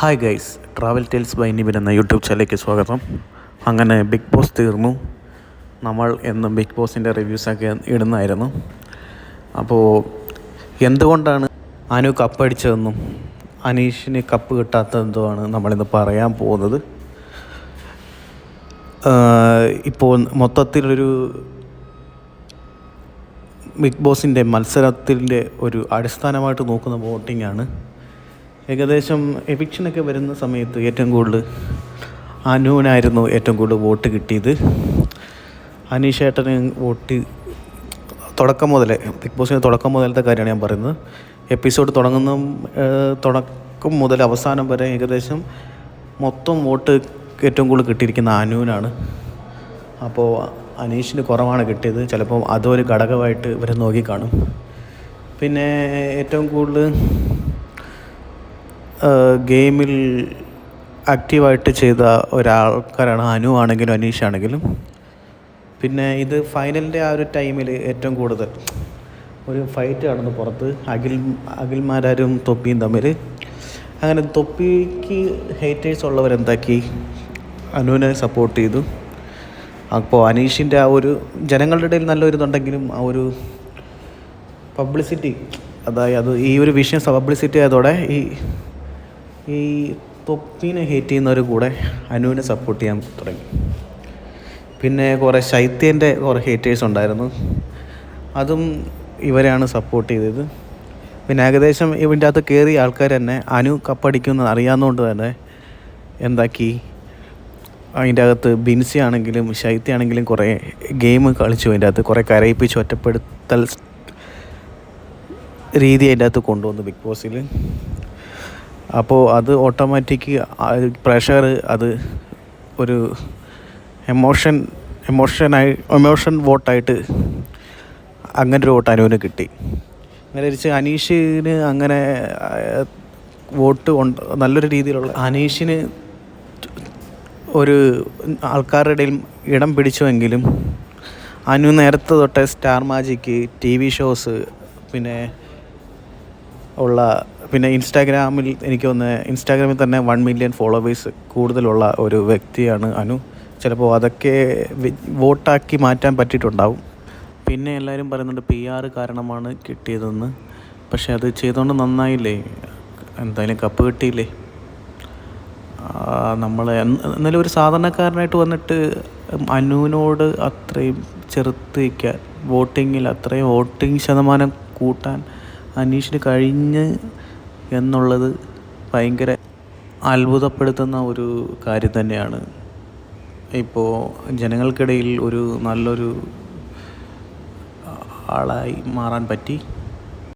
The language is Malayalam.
Hi guys travel tales by Nibin എന്ന യൂട്യൂബ് ചാനലിലേക്ക് സ്വാഗതം. അങ്ങനെ ബിഗ് ബോസ് തീർന്നു. നമ്മൾ എന്നും ബിഗ് ബോസിന്റെ റിവ്യൂസൊക്കെ ഇടുന്നായിരുന്നു അപ്പോൾ എന്തുകൊണ്ടാണ് അനു കപ്പടിച്ചതെന്നും അനീഷിന് കപ്പ് കിട്ടാത്തതെന്തുമാണ് നമ്മളിന്ന് പറയാൻ പോകുന്നത്? ഇപ്പോൾ മൊത്തത്തിലൊരു ബിഗ് ബോസിന്റെ മത്സരത്തിന്റെ ഒരു അടിസ്ഥാനമായിട്ട് നോക്കുന്ന വോട്ടിംഗ് ആണ്. ഏകദേശം എവിക്ഷനൊക്കെ വരുന്ന സമയത്ത് ഏറ്റവും കൂടുതൽ അനുവിനായിരുന്നു ഏറ്റവും കൂടുതൽ വോട്ട് കിട്ടിയത്. അനീഷേട്ടന് വോട്ട് തുടക്കം മുതലേ ബിഗ് ബോസിന്റെ തുടക്കം മുതലത്തെ കാര്യമാണ് ഞാൻ പറയുന്നത്. എപ്പിസോഡ് തുടങ്ങുന്ന തുടക്കം മുതൽ അവസാനം വരെ ഏകദേശം മൊത്തം വോട്ട് ഏറ്റവും കൂടുതൽ കിട്ടിയിരിക്കുന്ന അനുവിനാണ്. അപ്പോൾ അനീഷിന് കുറവാണ് കിട്ടിയത്. ചിലപ്പോൾ അതൊരു ഘടകമായിട്ട് ഇവരെ നോക്കിക്കാണും പിന്നെ ഏറ്റവും കൂടുതൽ ഗെയിമിൽ ആക്റ്റീവായിട്ട് ചെയ്ത ഒരാൾക്കാരാണ് അനു ആണെങ്കിലും അനീഷ് ആണെങ്കിലും. പിന്നെ ഇത് ഫൈനലിന്റെ ആ ഒരു ടൈമിൽ ഏറ്റവും കൂടുതൽ ഒരു ഫൈറ്റ് കാണുന്നു പുറത്ത്. അഖിൽ അഖിൽമാരും തൊപ്പിയും തമ്മിൽ അങ്ങനെ തൊപ്പിക്ക് ഹേറ്റേഴ്സ് ഉള്ളവരെന്താക്കി അനുവിനെ സപ്പോർട്ട് ചെയ്തു. അപ്പോൾ അനീഷിന്റെ ആ ഒരു ജനങ്ങളുടെ ഇടയിൽ നല്ലൊരു ഇതുണ്ടെങ്കിലും ആ ഒരു പബ്ലിസിറ്റി അതായത് ഈ ഒരു വിഷയം പബ്ലിസിറ്റി ആയതോടെ ഈ ഈ തൊപ്പിനെ ഹേറ്റ് ചെയ്യുന്നവർ കൂടെ അനുവിനെ സപ്പോർട്ട് ചെയ്യാൻ തുടങ്ങി. പിന്നെ കുറേ ശൈത്യന്റെ കുറേ ഹേറ്റേഴ്സ് ഉണ്ടായിരുന്നു. അതും ഇവരെയാണ് സപ്പോർട്ട് ചെയ്തത്. പിന്നെ ഏകദേശം ഇവന്റെ അകത്ത് കയറിയ ആൾക്കാർ തന്നെ അനു കപ്പടിക്കുന്ന അറിയാവുന്നതുകൊണ്ട് തന്നെ എന്താക്കി? അതിന്റെ അകത്ത് ബിൻസി ആണെങ്കിലും ശൈത്യ ആണെങ്കിലും കുറേ ഗെയിം കളിച്ചു അതിന്റെ അകത്ത്. കുറേ കരയിപ്പിച്ച് ഒറ്റപ്പെടുത്തൽ രീതി അതിന്റെ അകത്ത് കൊണ്ടുവന്നു ബിഗ് ബോസിൽ അപ്പോൾ അത് ഓട്ടോമാറ്റിക് പ്രഷർ അത് ഒരു എമോഷൻ എമോഷനായി എമോഷൻ വോട്ടായിട്ട് അങ്ങനെ ഒരു വോട്ട് അനുവിന് കിട്ടി. അങ്ങനെ വെച്ച് അനീഷിന് അങ്ങനെ വോട്ട് നല്ലൊരു രീതിയിലുള്ള അനീഷിന് ഒരു ആൾക്കാരുടെ ഇടയിൽ ഇടം പിടിച്ചുവെങ്കിലും അനു നേരത്തെ തൊട്ടേ star magic T V shows പിന്നെ ഉള്ള പിന്നെ ഇൻസ്റ്റാഗ്രാമിൽ എനിക്ക് വന്ന് ഇൻസ്റ്റാഗ്രാമിൽ തന്നെ വൺ മില്യൺ ഫോളോവേഴ്സ് കൂടുതലുള്ള ഒരു വ്യക്തിയാണ് അനു. ചിലപ്പോൾ അതൊക്കെ വോട്ടാക്കി മാറ്റാൻ പറ്റിയിട്ടുണ്ടാവും. പിന്നെ എല്ലാവരും പറയുന്നുണ്ട് പി ആർ കാരണമാണ് കിട്ടിയതെന്ന്. പക്ഷേ അത് ചെയ്തുകൊണ്ട് നന്നായില്ലേ? എന്തായാലും കപ്പ് കിട്ടിയില്ലേ? നമ്മൾ എന്നാലും ഒരു സാധാരണക്കാരനായിട്ട് വന്നിട്ട് അനുവിനോട് അത്രയും ചെറുത്ത് വോട്ടിങ്ങിൽ അത്രയും വോട്ടിംഗ് ശതമാനം കൂട്ടാൻ അനീഷിന് കഴിഞ്ഞ് എന്നുള്ളത് ഭയങ്കര അത്ഭുതപ്പെടുത്തുന്ന ഒരു കാര്യം തന്നെയാണ്. ഇപ്പോൾ ജനങ്ങൾക്കിടയിൽ ഒരു നല്ലൊരു ആളായി മാറാൻ പറ്റി.